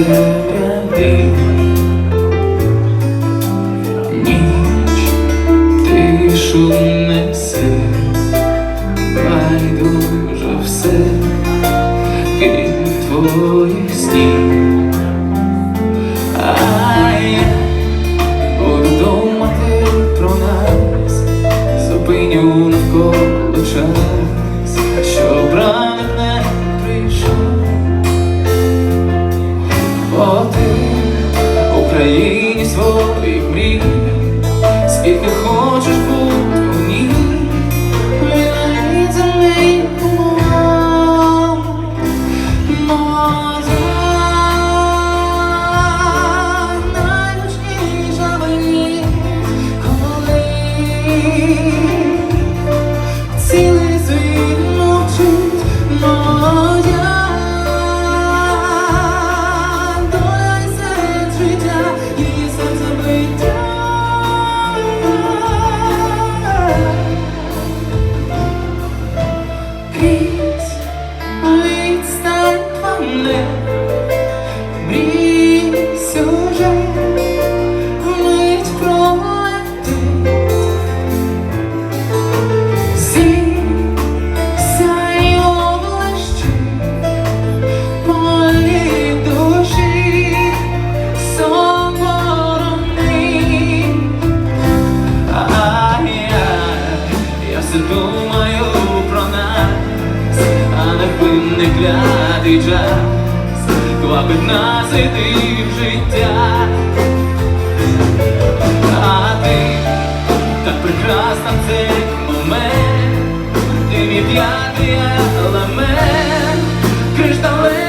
Середи ніч тишу несе, байдуже все під твої сні, а я буду про нас, зупиню навколо. В Україні своїх мрій, скільки хочеш бути в ній, Винається мій умов, моя найгучніша серці думаю про нас, а не винний клятий час, квапить нас і ти в життя, а ти так прекрасна в цей момент, ти мій п'ятий елемент, кришталев.